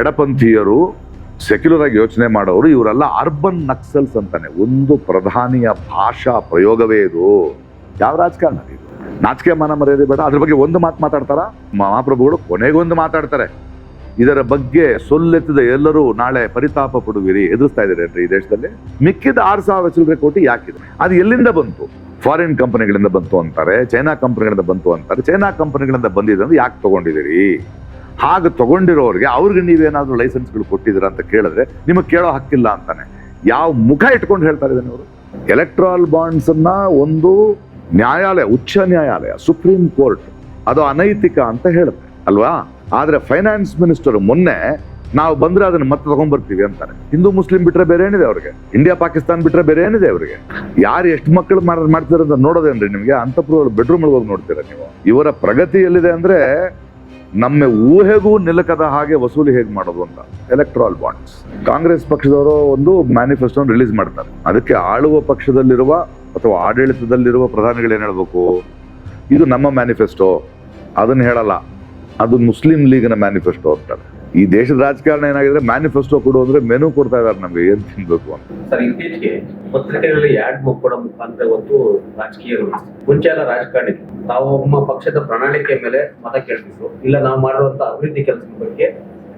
ಎಡಪಂಥೀಯರು secular ಆಗಿ ಯೋಚನೆ ಮಾಡೋರು ಇವರೆಲ್ಲ ಅರ್ಬನ್ ನಕ್ಸಲ್ಸ್ ಅಂತಾನೆ. ಒಂದು ಪ್ರಧಾನಿಯ ಭಾಷಾ ಪ್ರಯೋಗವೇ ಇದು. ಯಾವ ರಾಜಕಾರಣ ಇದು? ನಾಚಿಕೆ ಮಾನ ಮರ್ಯಾದೆ ಬೇಡ. ಅದ್ರ ಬಗ್ಗೆ ಒಂದು ಮಾತು ಮಾತಾಡ್ತಾರ? ಮಹಾಪ್ರಭುಗಳು ಕೊನೆಗೊಂದು ಮಾತಾಡ್ತಾರೆ. ಇದರ ಬಗ್ಗೆ ಸೊಲ್ಲೆತ್ತದ ಎಲ್ಲರೂ ನಾಳೆ ಪರಿತಾಪ ಪಡುವಿರಿ. ಎದುರಿಸ್ತಾ ಇದ್ದಾರೆ ಈ ದೇಶದಲ್ಲಿ? ಮಿಕ್ಕಿದ ಆರು ಸಾವಿರ ಚಿಲ್ಲರೆ ಕೋಟಿ ಯಾಕಿದೆ? ಅದು ಎಲ್ಲಿಂದ ಬಂತು? ಫಾರಿನ್ ಕಂಪನಿಗಳಿಂದ ಬಂತು ಅಂತಾರೆ, ಚೈನಾ ಕಂಪನಿಗಳಿಂದ ಬಂತು ಅಂತಾರೆ. ಚೈನಾ ಕಂಪನಿಗಳಿಂದ ಬಂದಿದೆ ಅಂದ್ರೆ ಯಾಕೆ ತಗೊಂಡಿದ್ದೀರಿ? ಹಾಗೆ ತಗೊಂಡಿರೋರಿಗೆ ಅವ್ರಿಗೆ ನೀವೇನಾದ್ರೂ ಲೈಸೆನ್ಸ್ಗಳು ಕೊಟ್ಟಿದ್ದೀರಾ ಅಂತ ಕೇಳಿದ್ರೆ ನಿಮಗೆ ಕೇಳೋ ಹಕ್ಕಿಲ್ಲ ಅಂತಾನೆ. ಯಾವ ಮುಖ ಇಟ್ಕೊಂಡು ಹೇಳ್ತಾ ಇದ್ದಾನೆ ಅವರು? ಎಲೆಕ್ಟ್ರಾಲ್ ಬಾಂಡ್ಸ್ ಅನ್ನ ಒಂದು ನ್ಯಾಯಾಲಯ, ಉಚ್ಚ ನ್ಯಾಯಾಲಯ ಸುಪ್ರೀಂ ಕೋರ್ಟ್ ಅದು ಅನೈತಿಕ ಅಂತ ಹೇಳುತ್ತೆ, ಅಲ್ವಾ? ಆದ್ರೆ ಫೈನಾನ್ಸ್ ಮಿನಿಸ್ಟರ್ ಮೊನ್ನೆ ನಾವು ಬಂದ್ರೆ ಅದನ್ನ ಮತ್ತೆ ತಗೊಂಡ್ಬರ್ತೀವಿ ಅಂತಾರೆ. ಹಿಂದೂ, ಮುಸ್ಲಿಂ ಬಿಟ್ರೆ ಬೇರೆ ಏನಿದೆ ಅವ್ರಿಗೆ? ಇಂಡಿಯಾ ಪಾಕಿಸ್ತಾನ ಬಿಟ್ರೆ ಬೇರೆ ಏನಿದೆ ಅವರಿಗೆ? ಯಾರು ಎಷ್ಟು ಮಕ್ಕಳು ಮಾಡ್- ಮಾಡ್ತಾರೆ ಅಂತ ನೋಡೋದೇನ್ರಿ ನಿಮಗೆ? ಅಂತಪುರ ಬೆಡ್ರೂಮ್ ಹೋಗಿ ನೋಡ್ತೀರಾ ನೀವು? ಇವರ ಪ್ರಗತಿ ಎಲ್ಲಿದೆ ಅಂದ್ರೆ ನಮ್ಮ ಊಹೆಗೂ ನಿಲುಕದ ಹಾಗೆ ವಸೂಲಿ ಹೇಗೆ ಮಾಡೋದು ಅಂತ? ಎಲೆಕ್ಟ್ರಾಲ್ ಬಾಂಡ್ಸ್ ಕಾಂಗ್ರೆಸ್ ಪಕ್ಷದವರು ಒಂದು ಮ್ಯಾನಿಫೆಸ್ಟೋ ರಿಲೀಸ್ ಮಾಡ್ತಾರೆ. ಅದಕ್ಕೆ ಆಳುವ ಪಕ್ಷದಲ್ಲಿರುವ ಅಥವಾ ಆಡಳಿತದಲ್ಲಿರುವ ಪ್ರಧಾನಿಗಳು ಏನ್ ಹೇಳ್ಬೇಕು? ಇದು ನಮ್ಮ ಮ್ಯಾನಿಫೆಸ್ಟೋ ಅದನ್ನ ಹೇಳಲ್ಲ. ಅದು ಮುಸ್ಲಿಂ ಲೀಗ್ನ ಮ್ಯಾನಿಫೆಸ್ಟೋ ಅಂತಾರೆ. ಈ ದೇಶದ ರಾಜಕಾರಣ ಏನಾಗಿದೆ ಮ್ಯಾನಿಫೆಸ್ಟೋ ಕೊಡು ಅಂದ್ರೆ ಮೆನು ಕೊಡ್ತಾ ಇದಾರೆ ನಮ್ಗೆ ಏನ್ ತಿನ್ಬೇಕು ಅಂತ. ಸರ್ ಇತ್ತೀಚೆಗೆ ಪತ್ರಿಕೆಗಳಲ್ಲಿ ಆಡ್ ಕೊಡೋ ಮುಖಾಂತರ ಒಂದು ರಾಜಕೀಯರು ಮುಂಚೆ ಎಲ್ಲ ರಾಜಕಾರಣಿ ತಾವು ಒಮ್ಮ ಪಕ್ಷದ ಪ್ರಣಾಳಿಕೆ ಮೇಲೆ ಮತ ಕೇಳ್ತಿದ್ರು. ಇಲ್ಲ ನಾವು ಮಾಡಿರುವಂತ ಅಭಿವೃದ್ಧಿ ಕೆಲಸದ ಬಗ್ಗೆ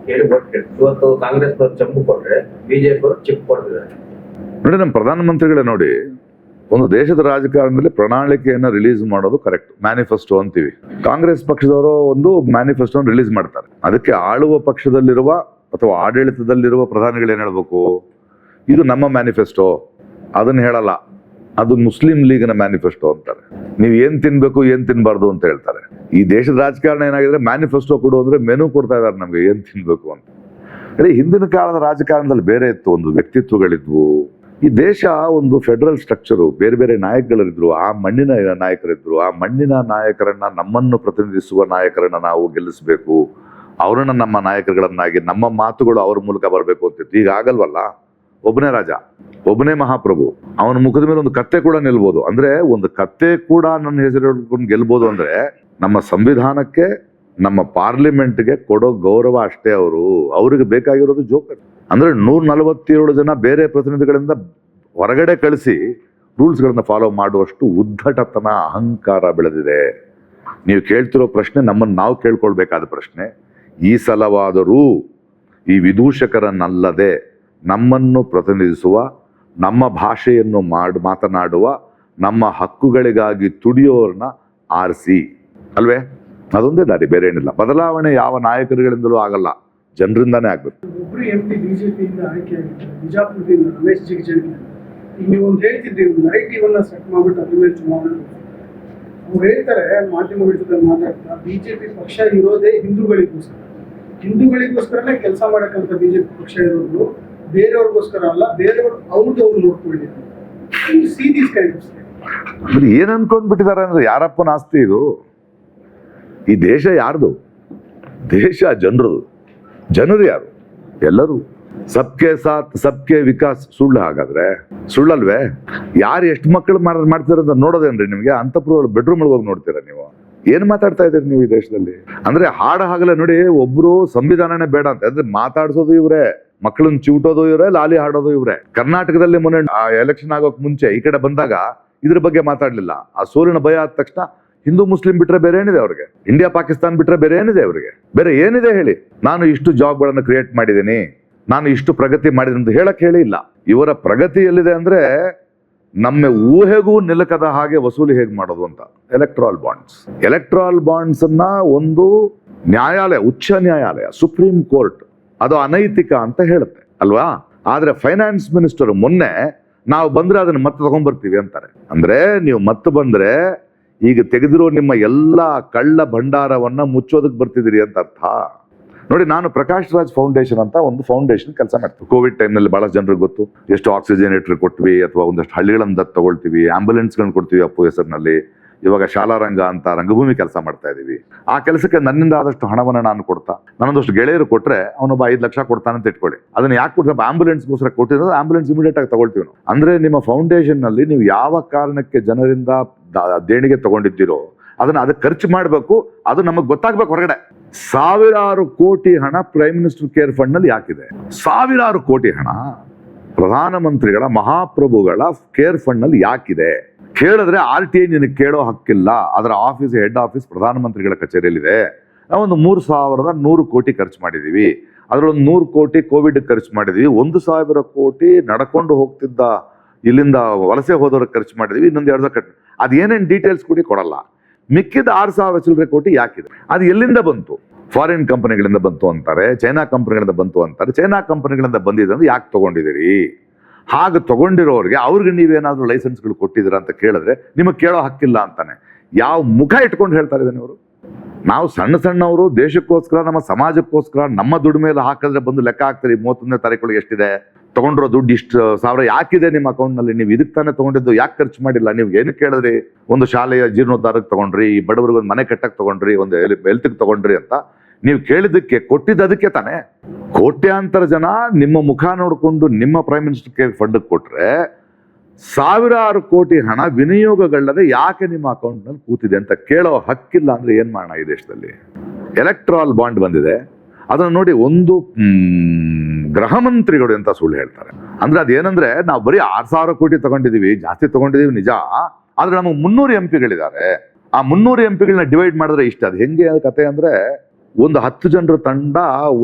ಹೇಳಿ ಬೋಟ್ ಕೇಳ್ತಿದ್ರು. ಇವತ್ತು ಕಾಂಗ್ರೆಸ್ ಜಮ್ಮು ಕೊಟ್ರೆ ಬಿಜೆಪಿ ಅವರು ಚಿಪ್ ಕೊಡ್ತಿದ್ದಾರೆ. ನೋಡಿ ನಮ್ಮ ಪ್ರಧಾನಮಂತ್ರಿಗಳೇ ನೋಡಿ ಒಂದು ದೇಶದ ರಾಜಕಾರಣದಲ್ಲಿ ಪ್ರಣಾಳಿಕೆಯನ್ನು ರಿಲೀಸ್ ಮಾಡೋದು ಕರೆಕ್ಟ್ ಮ್ಯಾನಿಫೆಸ್ಟೋ ಅಂತೀವಿ. ಕಾಂಗ್ರೆಸ್ ಪಕ್ಷದವರು ಒಂದು ಮ್ಯಾನಿಫೆಸ್ಟೋ ರಿಲೀಸ್ ಮಾಡ್ತಾರೆ. ಅದಕ್ಕೆ ಆಳುವ ಪಕ್ಷದಲ್ಲಿರುವ ಅಥವಾ ಆಡಳಿತದಲ್ಲಿರುವ ಪ್ರಧಾನಿಗಳು ಏನು ಹೇಳಬೇಕು? ಇದು ನಮ್ಮ ಮ್ಯಾನಿಫೆಸ್ಟೋ ಅದನ್ನ ಹೇಳಲ್ಲ. ಅದು ಮುಸ್ಲಿಂ ಲೀಗ್ನ ಮ್ಯಾನಿಫೆಸ್ಟೋ ಅಂತಾರೆ. ನೀವು ಏನು ತಿನ್ಬೇಕು, ಏನು ತಿನ್ನಬಾರ್ದು ಅಂತ ಹೇಳ್ತಾರೆ. ಈ ದೇಶದ ರಾಜಕಾರಣ ಏನಾಗಿದೆ ಮ್ಯಾನಿಫೆಸ್ಟೋ ಕೊಡು ಅಂದ್ರೆ ಮೆನು ಕೊಡ್ತಾ ಇದ್ದಾರೆ ನಮಗೆ, ಏನು ತಿನ್ಬೇಕು ಅಂತ. ಅದೇ ಹಿಂದಿನ ಕಾಲದ ರಾಜಕಾರಣದಲ್ಲಿ ಬೇರೆ ಇತ್ತು, ಒಂದು ವ್ಯಕ್ತಿತ್ವಗಳಿದ್ವು. ಈ ದೇಶ ಒಂದು ಫೆಡರಲ್ ಸ್ಟ್ರಕ್ಚರು ಬೇರೆ ಬೇರೆ ನಾಯಕಗಳಿದ್ರು ಆ ಮಣ್ಣಿನ ನಾಯಕರಿದ್ರು, ಆ ಮಣ್ಣಿನ ನಾಯಕರನ್ನ, ನಮ್ಮನ್ನು ಪ್ರತಿನಿಧಿಸುವ ನಾಯಕರನ್ನ ನಾವು ಗೆಲ್ಲಿಸಬೇಕು. ಅವರನ್ನ ನಮ್ಮ ನಾಯಕರುಗಳನ್ನಾಗಿ, ನಮ್ಮ ಮಾತುಗಳು ಅವ್ರ ಮೂಲಕ ಬರಬೇಕು ಅಂತಿತ್ತು ಈಗ ಆಗಲ್ವಲ್ಲ? ಒಬ್ಬನೇ ರಾಜ, ಒಬ್ಬನೇ ಮಹಾಪ್ರಭು, ಅವನ ಮುಖದ ಮೇಲೆ ಒಂದು ಕತ್ತೆ ಕೂಡ ನಿಲ್ಬೋದು. ಅಂದ್ರೆ ಒಂದು ಕತ್ತೆ ಕೂಡ ನನ್ನ ಹೆಸರು ಗೆಲ್ಬೋದು ಅಂದ್ರೆ ನಮ್ಮ ಸಂವಿಧಾನಕ್ಕೆ, ನಮ್ಮ ಪಾರ್ಲಿಮೆಂಟ್ಗೆ ಕೊಡೋ ಗೌರವ ಅಷ್ಟೇ ಅವರು. ಅವ್ರಿಗೆ ಬೇಕಾಗಿರೋದು ಜೋಕರ್ ಅಂದ್ರೆ ನೂರ ನಲವತ್ತೇಳು ಜನ ಬೇರೆ ಪ್ರತಿನಿಧಿಗಳಿಂದ ಹೊರಗಡೆ ಕಳಿಸಿ ರೂಲ್ಸ್ಗಳನ್ನ ಫಾಲೋ ಮಾಡುವಷ್ಟು ಉದ್ದಟತನ ಅಹಂಕಾರ ಬೆಳೆದಿದೆ. ನೀವು ಕೇಳ್ತಿರೋ ಪ್ರಶ್ನೆ ನಮ್ಮನ್ನು ನಾವು ಕೇಳ್ಕೊಳ್ಬೇಕಾದ ಪ್ರಶ್ನೆ. ಈ ಸಲವಾದರೂ ಈ ವಿದೂಷಕರನ್ನಲ್ಲದೆ ನಮ್ಮನ್ನು ಪ್ರತಿನಿಧಿಸುವ, ನಮ್ಮ ಭಾಷೆಯನ್ನು ಮಾಡ್, ಮಾತನಾಡುವ, ನಮ್ಮ ಹಕ್ಕುಗಳಿಗಾಗಿ ತುಡಿಯೋರ್ನ ಆರಿಸಿ. ಅಲ್ವೇ? ಅದೊಂದೇ ದಾರಿ ಬೇರೆ ಏನಿಲ್ಲ ಬದಲಾವಣೆ ಯಾವ ನಾಯಕರುಗಳಿಂದಲೂ ಆಗಲ್ಲ. ಜನರಿಂದಾನೇ ಆಗ್ಬೇಕು. ಒಬ್ರು ಎಂ ಪಿ ಬಿಜೆಪಿಯಿಂದ ಆಯ್ಕೆಯಾಗಿದ್ದಾರೆ ಬಿಜಾಪುರದಿಂದ ರಮೇಶ್ ಜಿಗಜಿಣಗಿ ಈಗ ನೀವು ಒಂದು ಹೇಳ್ತಿದ್ರಿ ಒಂದು ನರೇಟಿವ್ ಅನ್ನ ಸೆಟ್ ಮಾಡ್ಬಿಟ್ಟು ಅದ್ರ ಮೇಲೆ ಚುನಾವಣೆ ಅವ್ರು ಹೇಳ್ತಾರೆ ಮಾಧ್ಯಮಗಳ ಜೊತೆ ಮಾತಾಡ್ತಾ ಬಿಜೆಪಿ ಪಕ್ಷ ಇರೋದೇ ಹಿಂದೂಗಳಿಗೋಸ್ಕರ. ಹಿಂದೂಗಳಿಗೋಸ್ಕರನೇ ಕೆಲಸ ಮಾಡಕ್ಕಂತ ಬಿಜೆಪಿ ಪಕ್ಷ ಇರೋದು. ಬೇರೆಯವ್ರಿಗೋಸ್ಕರ ಅಲ್ಲ ಬೇರೆಯವ್ರು ಅವ್ರದ್ದು ಅವ್ರು ನೋಡ್ಕೊಳ್ಳಿ ಸಿ ದೀಸ್ ಕೈಂಡ್ ಅಂದ್ರೆ ಏನ್ ಅನ್ಕೊಂಡ್ಬಿಟ್ಟಿದ್ದಾರೆ ಅಂದ್ರೆ ಯಾರಪ್ಪನ ಆಸ್ತಿ ಇದು? ಈ ದೇಶ ಯಾರ್ದು? ದೇಶ ಜನರದು. ಜನರು ಯಾರು? ಎಲ್ಲರೂ. ಸಬ್ಕೆ ಸಾಥ್, ಸಬ್ಕೆ ವಿಕಾಸ್ ಸುಳ್ಳು ಹಾಗಾದ್ರೆ? ಸುಳ್ಳಲ್ವೇ? ಯಾರು ಎಷ್ಟು ಮಕ್ಕಳು ಮಾಡ್ ಮಾಡ್ತಾರೆ ಅಂತ ನೋಡೋದೇನ್ರಿ ನಿಮ್ಗೆ ಅಂತಪುರ ಬೆಡ್ರೂಮ್ ಹೋಗಿ ನೋಡ್ತೀರಾ ನೀವು? ಏನ್ ಮಾತಾಡ್ತಾ ಇದ್ದೀರಿ ನೀವು ಈ ದೇಶದಲ್ಲಿ? ಅಂದ್ರೆ ಹಾಡ ಹಾಗಲೇ ನೋಡಿ, ಒಬ್ರು ಸಂವಿಧಾನನೇ ಬೇಡ ಅಂತ. ಅಂದ್ರೆ ಮಾತಾಡ್ಸೋದು ಇವ್ರೆ ಮಕ್ಕಳನ್ನ ಚೂಟೋದು ಇವ್ರೆ, ಲಾಲಿ ಹಾಡೋದು ಇವ್ರೆ. ಕರ್ನಾಟಕದಲ್ಲಿ ಮೊನ್ನೆ ಎಲೆಕ್ಷನ್ ಆಗೋಕ್ ಮುಂಚೆ ಈ ಕಡೆ ಬಂದಾಗ ಇದ್ರ ಬಗ್ಗೆ ಮಾತಾಡ್ಲಿಲ್ಲ. ಆ ಸೋಲಿನ ಭಯ ಆದ ತಕ್ಷಣ ಹಿಂದೂ ಮುಸ್ಲಿಂ ಬಿಟ್ರೆ ಬೇರೆ ಏನಿದೆ ಅವ್ರಿಗೆ? ಇಂಡಿಯಾ, ಪಾಕಿಸ್ತಾನ ಬಿಟ್ರೆ ಬೇರೆ ಏನಿದೆ ಅವ್ರಿಗೆ? ಬೇರೆ ಏನಿದೆ ಹೇಳಿ? ನಾನು ಇಷ್ಟು ಜಾಬ್ಗಳನ್ನು ಕ್ರಿಯೇಟ್ ಮಾಡಿದ್ದೀನಿ. ನಾನು ಇಷ್ಟು ಪ್ರಗತಿ ಮಾಡಿದೆ ಅಂತ ಹೇಳಕ್ ಹೇಳಿ ಇಲ್ಲ. ಇವರ ಪ್ರಗತಿ ಎಲ್ಲಿದೆ ಅಂದ್ರೆ ನಮ್ಮ ಊಹೆಗೂ ನಿಲಕದ ಹಾಗೆ ವಸೂಲಿ ಹೇಗೆ ಮಾಡೋದು ಅಂತ. ಎಲೆಕ್ಟ್ರಾಲ್ ಬಾಂಡ್ಸ್ ಎಲೆಕ್ಟ್ರಾಲ್ ಬಾಂಡ್ಸ್ ಅನ್ನ ಒಂದು ನ್ಯಾಯಾಲಯ, ಉಚ್ಚ ನ್ಯಾಯಾಲಯ ಸುಪ್ರೀಂ ಕೋರ್ಟ್ ಅದು ಅನೈತಿಕ ಅಂತ ಹೇಳುತ್ತೆ, ಅಲ್ವಾ? ಆದ್ರೆ ಫೈನಾನ್ಸ್ ಮಿನಿಸ್ಟರ್ ಮೊನ್ನೆ ನಾವು ಬಂದ್ರೆ ಅದನ್ನ ಮತ್ತೆ ತಗೊಂಡ್ಬರ್ತೀವಿ ಅಂತಾರೆ. ಅಂದ್ರೆ ನೀವು ಮತ್ತೆ ಬಂದ್ರೆ ಈಗ ತೆಗೆದಿರೋ ನಿಮ್ಮ ಎಲ್ಲ ಕಳ್ಳ ಭಂಡಾರವನ್ನ ಮುಚ್ಚೋದಕ್ಕೆ ಬರ್ತಿದ್ದೀರಿ ಅಂತ ಅರ್ಥ? ನೋಡಿ, ನಾನು ಪ್ರಕಾಶ್ ರಾಜ್ ಫೌಂಡೇಶನ್ ಅಂತ ಒಂದು ಫೌಂಡೇಶನ್ ಕೆಲಸ ಮಾಡ್ತೀವಿ ಕೋವಿಡ್ ಟೈಮ್ನಲ್ಲಿ ಭಾಳ ಜನರಿಗೆ ಗೊತ್ತು. ಎಷ್ಟು ಆಕ್ಸಿಜನೇಟರ್ ಕೊಟ್ವಿ, ಅಥವಾ ಒಂದಷ್ಟು ಹಳ್ಳಿಗಳನ್ನ ದತ್ತು ತಗೊಳ್ತೀವಿ ಆಂಬ್ಯುಲೆನ್ಸ್ಗಳನ್ನ ಕೊಡ್ತೀವಿ ಅಪ್ಪು ಹೆಸರಿನಲ್ಲಿ. ಇವಾಗ ಶಾಲಾ ರಂಗ ಅಂತ ರಂಗಭೂಮಿ ಕೆಲಸ ಮಾಡ್ತಾ ಇದ್ದೀವಿ ಆ ಕೆಲಸಕ್ಕೆ ನನ್ನಿಂದ ಆದಷ್ಟು ಹಣವನ್ನ ನಾನು ಕೊಡ್ತಾ, ನನ್ನೊಂದಷ್ಟು ಗೆಳೆಯರು ಕೊಟ್ಟರೆ ಅವನೊಬ್ಬ ಐದು ಲಕ್ಷ ಕೊಡ್ತಾನೆ ಅಂತ ಇಟ್ಕೊಳ್ಳಿ. ಅದನ್ನ ಯಾಕೆ ಕೊಡ್ತಾರೆ? ಆಂಬುಲೆನ್ಸ್ಗೋಸ್ಕರ ಕೊಟ್ಟಿರೋದು ಆಂಬುಲೆನ್ಸ್ ಇಮಿಡಿಯೇಟ್ ಆಗಿ ತಗೊಳ್ತೀವಿ ನಾವು. ಅಂದ್ರೆ ನಿಮ್ಮ ಫೌಂಡೇಶನ್ನಲ್ಲಿ ನೀವು ಯಾವ ಕಾರಣಕ್ಕೆ ಜನರಿಂದ ದೇಣಿಗೆ ತಗೊಂಡಿದ್ದೀರೋ, ಅದನ್ನ ಅದಕ್ಕೆ ಖರ್ಚು ಮಾಡಬೇಕು, ಅದು ನಮಗೆ ಗೊತ್ತಾಗ್ಬೇಕು ಹೊರಗಡೆ. ಸಾವಿರಾರು ಕೋಟಿ ಹಣ ಪ್ರೈಮ್ ಮಿನಿಸ್ಟರ್ ಕೇರ್ ಫಂಡ್ನಲ್ಲಿ ಯಾಕಿದೆ ಸಾವಿರಾರು ಕೋಟಿ ಹಣ ಪ್ರಧಾನಮಂತ್ರಿಗಳ ಮಹಾಪ್ರಭುಗಳ ಕೇರ್ ಫಂಡ್ನಲ್ಲಿ ಯಾಕಿದೆ ಕೇಳಿದ್ರೆ ಆರ್ ಟಿ ಐ ನಿನಗೆ ಕೇಳೋ ಹಕ್ಕಿಲ್ಲ. ಅದರ ಆಫೀಸ್ ಹೆಡ್ ಆಫೀಸ್ ಪ್ರಧಾನಮಂತ್ರಿಗಳ ಕಚೇರಿಯಲ್ಲಿದೆ. ನಾವೊಂದು ಮೂರು ಸಾವಿರದ ನೂರು ಕೋಟಿ ಖರ್ಚು ಮಾಡಿದ್ದೀವಿ ಅದರೊಂದು ನೂರು ಕೋಟಿ ಕೋವಿಡ್ ಖರ್ಚು ಮಾಡಿದೀವಿ. ಒಂದು ಸಾವಿರ ಕೋಟಿ ನಡ್ಕೊಂಡು ಹೋಗ್ತಿದ್ದ ಇಲ್ಲಿಂದ ವಲಸೆ ಹೋದವ್ರಿಗೆ ಖರ್ಚು ಮಾಡಿದೀವಿ. ಇನ್ನೊಂದು ಎರಡು ಸಾವಿರ ಅದು ಏನೇನು ಡೀಟೇಲ್ಸ್ ಕೂಡಿ ಕೊಡಲ್ಲ. ಮಿಕ್ಕಿದ ಆರು ಸಾವಿರ ಚಿಲ್ಲರೆ ಕೋಟಿ ಯಾಕಿದೆ? ಅದು ಎಲ್ಲಿಂದ ಬಂತು? ಫಾರಿನ್ ಕಂಪನಿಗಳಿಂದ ಬಂತು ಅಂತಾರೆ. ಚೈನಾ ಕಂಪನಿಗಳಿಂದ ಬಂತು ಅಂತಾರೆ. ಚೈನಾ ಕಂಪನಿಗಳಿಂದ ಬಂದಿದೆ ಅಂದ್ರೆ ಯಾಕೆ ತಗೊಂಡಿದ್ದೀರಿ? ಹಾಗೆ ತಗೊಂಡಿರೋರಿಗೆ ಅವ್ರಿಗೆ ನೀವೇನಾದ್ರೂ ಲೈಸೆನ್ಸ್ಗಳು ಕೊಟ್ಟಿದ್ದೀರಾ ಅಂತ ಕೇಳಿದ್ರೆ ನಿಮಗೆ ಕೇಳೋ ಹಕ್ಕಿಲ್ಲ ಅಂತಾನೆ. ಯಾವ ಮುಖ ಇಟ್ಕೊಂಡು ಹೇಳ್ತಾರೆ ಇದನ್ನ ಅವರು ನಾವು ಸಣ್ಣ ಸಣ್ಣವರು, ದೇಶಕ್ಕೋಸ್ಕರ, ನಮ್ಮ ಸಮಾಜಕ್ಕೋಸ್ಕರ, ನಮ್ಮ ದುಡ್ಡು ಮೇಲೆ ಹಾಕಿದ್ರೆ ಬಂದು ಲೆಕ್ಕ ಹಾಕ್ತಾರೆ, ಮೂವತ್ತೊಂದನೇ ತಾರೀಕು ಎಷ್ಟಿದೆ? ತಗೊಂಡಿರೋ ದುಡ್ಡು ಇಷ್ಟು ಸಾವಿರ ಯಾಕಿದೆ ನಿಮ್ಮ ಅಕೌಂಟ್ನಲ್ಲಿ ನೀವು ಇದಕ್ಕೆ ತಾನೇ ತಗೊಂಡಿದ್ದು, ಯಾಕೆ ಖರ್ಚು ಮಾಡಿಲ್ಲ? ನೀವು ಏನು ಕೇಳಿದ್ರಿ? ಒಂದು ಶಾಲೆಯ ಜೀರ್ಣೋದ್ಧಾರಕ್ಕೆ ತಗೊಂಡ್ರಿ, ಈ ಬಡವರಿಗೆ ಒಂದು ಮನೆ ಕಟ್ಟಕ್ಕೆ ತಗೊಂಡ್ರಿ, ಒಂದು ಹೆಲ್ತ್ಗೆ ತಗೊಂಡ್ರಿ ಅಂತ ನೀವು ಕೇಳಿದ್ದಕ್ಕೆ ಕೊಟ್ಟಿದ್ದದಕ್ಕೆ ತಾನೆ. ಕೋಟ್ಯಾಂತರ ಜನ ನಿಮ್ಮ ಮುಖ ನೋಡಿಕೊಂಡು ನಿಮ್ಮ ಪ್ರೈಮ್ ಮಿನಿಸ್ಟರ್ ಕೇರ್ ಫಂಡ್ ಕೊಟ್ರೆ ಸಾವಿರಾರು ಕೋಟಿ ಹಣ ವಿನಿಯೋಗಗಳಲ್ಲದೆ ಯಾಕೆ ನಿಮ್ಮ ಅಕೌಂಟ್ನಲ್ಲಿ ಕೂತಿದೆ ಅಂತ ಕೇಳೋ ಹಕ್ಕಿಲ್ಲ ಅಂದ್ರೆ ಏನು ಮಾಡೋಣ ಈ ದೇಶದಲ್ಲಿ? ಎಲೆಕ್ಟ್ರಾಲ್ ಬಾಂಡ್ ಬಂದಿದೆ. ಅದನ್ನು ನೋಡಿ ಒಂದು ಗೃಹ ಮಂತ್ರಿಗಳು ಅಂತ ಸುಳ್ಳು ಹೇಳ್ತಾರೆ. ಅಂದ್ರೆ ಅದೇನಂದ್ರೆ ನಾವು ಬರೀ ಆರು ಸಾವಿರ ಕೋಟಿ ತಗೊಂಡಿದ್ದೀವಿ ಜಾಸ್ತಿ ತಗೊಂಡಿದ್ದೀವಿ ನಿಜ. ಆದರೆ ನಮಗೆ ಮುನ್ನೂರು ಎಂ ಪಿಗಳಿದ್ದಾರೆ ಆ ಮುನ್ನೂರು ಎಂ ಪಿಗಳನ್ನ ಡಿವೈಡ್ ಮಾಡಿದ್ರೆ ಇಷ್ಟ. ಅದು ಹೆಂಗೆ ಕತೆ ಅಂದ್ರೆ ಒಂದು ಹತ್ತು ಜನರ ತಂಡ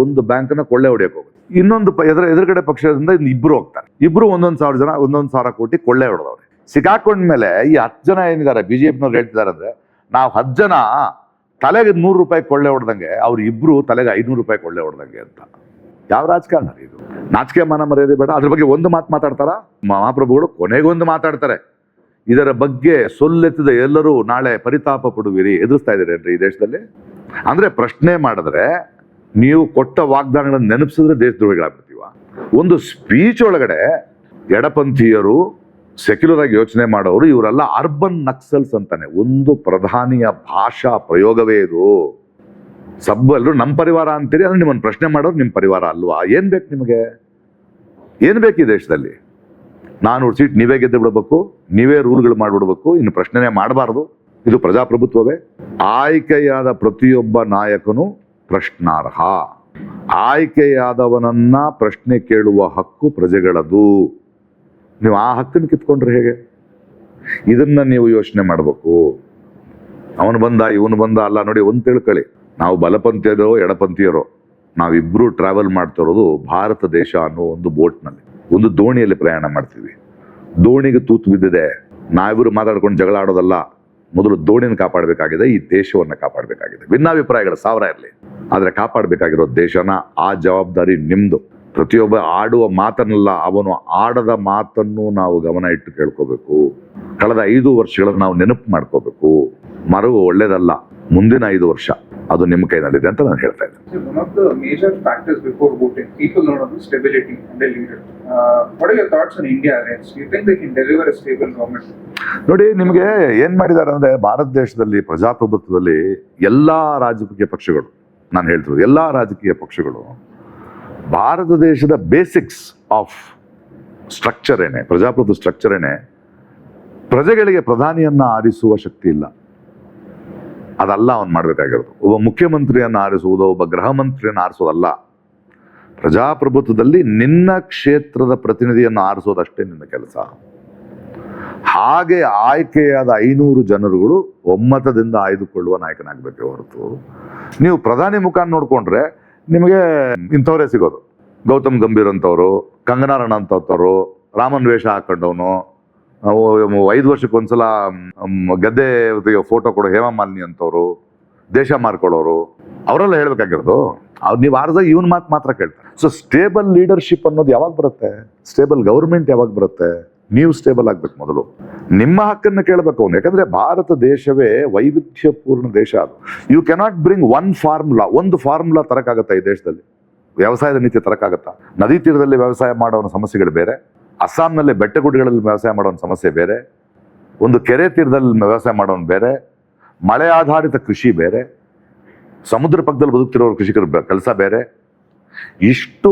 ಒಂದು ಬ್ಯಾಂಕನ್ನ ಕೊಳ್ಳೆ ಹೊಡೆಯಕ್ಕೆ ಹೋಗುತ್ತೆ. ಇನ್ನೊಂದು ಎದುರು ಎದುರುಗಡೆ ಪಕ್ಷದಿಂದ ಇಬ್ರು ಹೋಗ್ತಾರೆ. ಇಬ್ರು ಒಂದೊಂದು ಸಾವಿರ ಜನ, ಒಂದೊಂದು ಸಾವಿರ ಕೋಟಿ ಕೊಳ್ಳೆ ಹೊಡೆದವ್ರೆ. ಸಿಕ್ಕಾಕೊಂಡ್ಮೇಲೆ ಈ ಹತ್ತು ಜನ ಏನಿದ್ದಾರೆ, ಬಿಜೆಪಿನವ್ರು ಹೇಳ್ತಿದ್ದಾರೆ ಅಂದ್ರೆ ನಾವು ಹತ್ತು ಜನ ತಲೆಗೆ ನೂರು ರೂಪಾಯಿ ಕೊಳ್ಳೆ ಹೊಡೆದಂಗೆ ಅವ್ರು ಇಬ್ರು ತಲೆಗೆ ಐನೂರು ರೂಪಾಯಿ ಕೊಳ್ಳೆ ಹೊಡೆದಂಗೆ ಅಂತ. ಯಾವ ರಾಜಕಾರಣ ಇದು? ನಾಚಿಕೆ ಮಾನ ಮರ್ಯಾದೆ ಬೇಡ. ಅದ್ರ ಬಗ್ಗೆ ಒಂದು ಮಾತು ಮಾತಾಡ್ತಾರ? ಮಹಾಪ್ರಭುಗಳು ಕೊನೆಗೊಂದು ಮಾತಾಡ್ತಾರೆ. ಇದರ ಬಗ್ಗೆ ಸೊಲ್ಲೆತ್ತಿದ ಎಲ್ಲರೂ ನಾಳೆ ಪರಿತಾಪ ಪಡುವಿರಿ. ಎದುರಿಸ್ತಾ ಇದ್ದೀರೇನ್ರಿ ಈ ದೇಶದಲ್ಲಿ? ಅಂದ್ರೆ ಪ್ರಶ್ನೆ ಮಾಡಿದ್ರೆ ನೀವು ಕೊಟ್ಟ ವಾಗ್ದಾನಗಳನ್ನು ನೆನಪಿಸಿದ್ರೆ ದೇಶದ್ರೋಹಿಗಳಾಗ್ಬಿಡ್ತೀವ? ಒಂದು ಸ್ಪೀಚ್ ಒಳಗಡೆ ಎಡಪಂಥೀಯರು ಸೆಕ್ಯುಲರ್ ಆಗಿ ಯೋಚನೆ ಮಾಡೋರು ಇವರೆಲ್ಲ ಅರ್ಬನ್ ನಕ್ಸಲ್ಸ್ ಅಂತಾನೆ. ಒಂದು ಪ್ರಧಾನಿಯ ಭಾಷಾ ಪ್ರಯೋಗವೇ ಇದು. ಸಬ್ ಎಲ್ಲರೂ ನಮ್ಮ ಪರಿವಾರ ಅಂತೀರಿ ಅಂದ್ರೆ ನಿಮ್ಮನ್ನು ಪ್ರಶ್ನೆ ಮಾಡೋರು ನಿಮ್ಮ ಪರಿವಾರ ಅಲ್ವಾ? ಏನ್ ಬೇಕು ನಿಮಗೆ? ಏನ್ ಬೇಕು ಈ ದೇಶದಲ್ಲಿ? ನಾನು ಸೀಟ್ ನೀವೇ ಗೆದ್ದು ಬಿಡಬೇಕು ನೀವೇ ರೂಲ್ಗಳು ಮಾಡಿಬಿಡ್ಬೇಕು, ಇನ್ನು ಪ್ರಶ್ನೆನೇ ಮಾಡಬಾರ್ದು. ಇದು ಪ್ರಜಾಪ್ರಭುತ್ವವೇ? ಆಯ್ಕೆಯಾದ ಪ್ರತಿಯೊಬ್ಬ ನಾಯಕನು ಪ್ರಶ್ನಾರ್ಹ. ಆಯ್ಕೆಯಾದವನನ್ನ ಪ್ರಶ್ನೆ ಕೇಳುವ ಹಕ್ಕು ಪ್ರಜೆಗಳದು ನೀವು ಆ ಹಕ್ಕನ್ನು ಕಿತ್ಕೊಂಡ್ರೆ ಹೇಗೆ? ಇದನ್ನ ನೀವು ಯೋಚನೆ ಮಾಡಬೇಕು. ಅವನು ಬಂದ, ಇವನು ಬಂದ, ಅಲ್ಲ ನೋಡಿ, ಒಂದು ತಿಳ್ಕೊಳ್ಳಿ ನಾವು ಬಲಪಂಥೀಯರೋ, ಎಡಪಂಥೀಯರೋ ನಾವಿಬ್ಬರು ಟ್ರಾವೆಲ್ ಮಾಡ್ತಿರೋದು ಭಾರತ ದೇಶ ಅನ್ನೋ ಒಂದು ಬೋಟ್ನಲ್ಲಿ. ಒಂದು ದೋಣಿಯಲ್ಲಿ ಪ್ರಯಾಣ ಮಾಡ್ತೀವಿ. ದೋಣಿಗೆ ತೂತು ಬಿದ್ದಿದೆ. ನಾವಿಬ್ರು ಮಾತಾಡ್ಕೊಂಡು ಜಗಳ ಆಡೋದಲ್ಲ. ಮೊದಲು ದೋಣಿನ ಕಾಪಾಡಬೇಕಾಗಿದೆ, ಈ ದೇಶವನ್ನು ಕಾಪಾಡಬೇಕಾಗಿದೆ. ಭಿನ್ನಾಭಿಪ್ರಾಯಗಳು ಸಾವಿರ ಇರಲಿ. ಆದರೆ ಕಾಪಾಡಬೇಕಾಗಿರೋ ದೇಶನ ಆ ಜವಾಬ್ದಾರಿ ನಿಮ್ಮದು ಪ್ರತಿಯೊಬ್ಬ ಆಡುವ ಮಾತನ್ನಲ್ಲ, ಅವನು ಆಡದ ಮಾತನ್ನು ನಾವು ಗಮನ ಇಟ್ಟು ಕೇಳ್ಕೋಬೇಕು. ಕಳೆದ ಐದು ವರ್ಷಗಳನ್ನು ನಾವು ನೆನಪು ಮಾಡ್ಕೋಬೇಕು. ಮರವು ಒಳ್ಳೇದಲ್ಲ, ಮುಂದಿನ ಐದು ವರ್ಷ. ಅದು ನಿಮ್ಮ ಕೈನಲ್ಲಿದೆ ಅಂತ ನಾನು ಹೇಳ್ತಾ ಇದ್ದೀನಿ? ನೋಡಿ ನಿಮಗೆ ಏನ್ ಮಾಡಿದ್ದಾರೆ ಅಂದ್ರೆ ಭಾರತ ದೇಶದಲ್ಲಿ ಪ್ರಜಾಪ್ರಭುತ್ವದಲ್ಲಿ ಎಲ್ಲಾ ರಾಜಕೀಯ ಪಕ್ಷಗಳು ನಾನು ಹೇಳ್ತಿರೋದು ಎಲ್ಲಾ ರಾಜಕೀಯ ಪಕ್ಷಗಳು ಭಾರತ ದೇಶದ ಬೇಸಿಕ್ಸ್ ಆಫ್ ಸ್ಟ್ರಕ್ಚರ್ ಏನೇ ಪ್ರಜಾಪ್ರಭುತ್ವ ಸ್ಟ್ರಕ್ಚರ್ ಏನೇ ಪ್ರಜೆಗಳಿಗೆ ಪ್ರಧಾನಿಯನ್ನ ಆರಿಸುವ ಶಕ್ತಿ ಇಲ್ಲ. ಅದಲ್ಲ ಅವನು ಮಾಡಬೇಕಾಗಿರೋದು. ಒಬ್ಬ ಮುಖ್ಯಮಂತ್ರಿಯನ್ನು ಆರಿಸುವುದು, ಒಬ್ಬ ಗೃಹ ಮಂತ್ರಿಯನ್ನು ಆರಿಸೋದಲ್ಲ ಪ್ರಜಾಪ್ರಭುತ್ವದಲ್ಲಿ ನಿನ್ನ ಕ್ಷೇತ್ರದ ಪ್ರತಿನಿಧಿಯನ್ನು ಆರಿಸೋದಷ್ಟೇ ನಿನ್ನ ಕೆಲಸ. ಹಾಗೆ ಆಯ್ಕೆಯಾದ ಐನೂರು ಜನರುಗಳು ಒಮ್ಮತದಿಂದ ಆಯ್ದುಕೊಳ್ಳುವ ನಾಯಕನಾಗಬೇಕು ಹೊರತು. ನೀವು ಪ್ರಧಾನಿ ಮುಖ ನೋಡಿಕೊಂಡ್ರೆ ನಿಮಗೆ ಇಂಥವರೇ ಸಿಗೋದು. ಗೌತಮ್ ಗಂಭೀರ್ ಅಂತವರು, ಕಂಗನಾ ಅಂತವ್ರು, ರಾಮನ್ ವೇಷ ಹಾಕೊಂಡವನು ಐದು ವರ್ಷಕ್ಕೊಂದ್ಸಲ ಗದ್ದೆ ಫೋಟೋ ಕೊಡೋ ಹೇಮಾ ಮಾಲಿನಿ ಅಂತವ್ರು, ದೇಶ ಮಾರ್ಕೊಳ್ಳೋರು, ಅವರೆಲ್ಲ ಹೇಳ್ಬೇಕಾಗಿರೋದು. ಅವ್ರು ನೀವು ಆರ್ದ ಇವನ್ ಮಾತು ಮಾತ್ರ ಕೇಳ್ತಾರೆ. ಸೊ ಸ್ಟೇಬಲ್ ಲೀಡರ್ಶಿಪ್ ಅನ್ನೋದು ಯಾವಾಗ ಬರುತ್ತೆ? ಸ್ಟೇಬಲ್ ಗೌರ್ಮೆಂಟ್ ಯಾವಾಗ ಬರುತ್ತೆ? ನೀವು ಸ್ಟೇಬಲ್ ಆಗ್ಬೇಕು ಮೊದಲು. ನಿಮ್ಮ ಹಕ್ಕನ್ನು ಕೇಳಬೇಕು ಅವನು. ಯಾಕಂದ್ರೆ ಭಾರತ ದೇಶವೇ ವೈವಿಧ್ಯಪೂರ್ಣ ದೇಶ ಅದು. You cannot bring one formula ಒಂದು ಫಾರ್ಮುಲಾ ತರಕಾಗತ್ತಾ ಈ ದೇಶದಲ್ಲಿ? ವ್ಯವಸಾಯದ ನೀತಿ ತರಕಾಗತ್ತಾ? ನದಿ ತೀರದಲ್ಲಿ ವ್ಯವಸಾಯ ಮಾಡೋನ ಸಮಸ್ಯೆಗಳು ಬೇರೆ. ಅಸ್ಸಾಂನಲ್ಲಿ ಬೆಟ್ಟಗುಡ್ಡಗಳಲ್ಲಿ ವ್ಯವಸಾಯ ಮಾಡೋನ್ ಸಮಸ್ಯೆ ಬೇರೆ, ಒಂದು ಕೆರೆ ತೀರದಲ್ಲಿ ವ್ಯವಸಾಯ ಮಾಡೋನು ಬೇರೆ, ಮಳೆ ಆಧಾರಿತ ಕೃಷಿ ಬೇರೆ, ಸಮುದ್ರ ಪಕ್ಕದಲ್ಲಿ ಬದುಕ್ತಿರೋ ಕೃಷಿಕರ ಕೆಲಸ ಬೇರೆ. ಇಷ್ಟು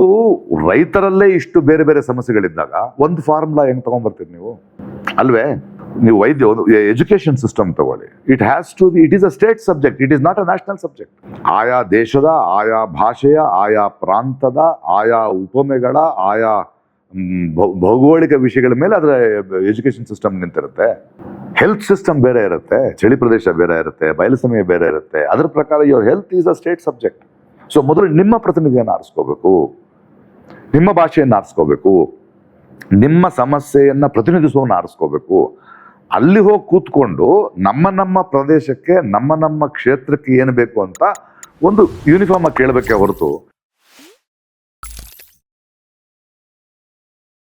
ರೈತರಲ್ಲೇ ಇಷ್ಟು ಬೇರೆ ಬೇರೆ ಸಮಸ್ಯೆಗಳಿದ್ದಾಗ ಒಂದು ಫಾರ್ಮುಲಾ ಹೆಂಗ್ ತಗೊಂಡ್ಬರ್ತೀರಿ ನೀವು? ಅಲ್ವೇ? ನೀವು ವೈದ್ಯ ಎಜುಕೇಶನ್ ಸಿಸ್ಟಮ್ ತಗೊಳ್ಳಿ. It has to be, it is a state subject, it is not a national subject. ಆಯಾ ದೇಶದ, ಆಯಾ ಭಾಷೆಯ, ಆಯಾ ಪ್ರಾಂತದ, ಆಯಾ ಉಪಮೆಗಳ, ಆಯಾ ಭೌಗೋಳಿಕ ವಿಷಯಗಳ ಮೇಲೆ ಅದರ ಎಜುಕೇಶನ್ ಸಿಸ್ಟಮ್ ನಿಂತಿರುತ್ತೆ. ಹೆಲ್ತ್ ಸಿಸ್ಟಮ್ ಬೇರೆ ಇರುತ್ತೆ, ಚಳಿ ಪ್ರದೇಶ ಬೇರೆ ಇರುತ್ತೆ, ಬಯಲು ಸಮಯ ಬೇರೆ ಇರುತ್ತೆ. ಅದರ ಪ್ರಕಾರ your health is a state subject so ಮೊದಲು ನಿಮ್ಮ ಪ್ರತಿನಿಧಿಯನ್ನು ಆರಿಸ್ಕೋಬೇಕು. ನಿಮ್ಮ ಭಾಷೆಯನ್ನು ಆರಿಸ್ಕೋಬೇಕು. ನಿಮ್ಮ ಸಮಸ್ಯೆಯನ್ನು ಪ್ರತಿನಿಧಿಸುವವನ್ನ ಆರಿಸ್ಕೋಬೇಕು. ಅಲ್ಲಿ ಹೋಗಿ ಕೂತ್ಕೊಂಡು ನಮ್ಮ ನಮ್ಮ ಪ್ರದೇಶಕ್ಕೆ, ನಮ್ಮ ನಮ್ಮ ಕ್ಷೇತ್ರಕ್ಕೆ ಏನು ಬೇಕು ಅಂತ ಒಂದು ಯೂನಿಫಾರ್ಮ್ ಆಗಿ ಕೇಳಬೇಕೆ ಹೊರತು.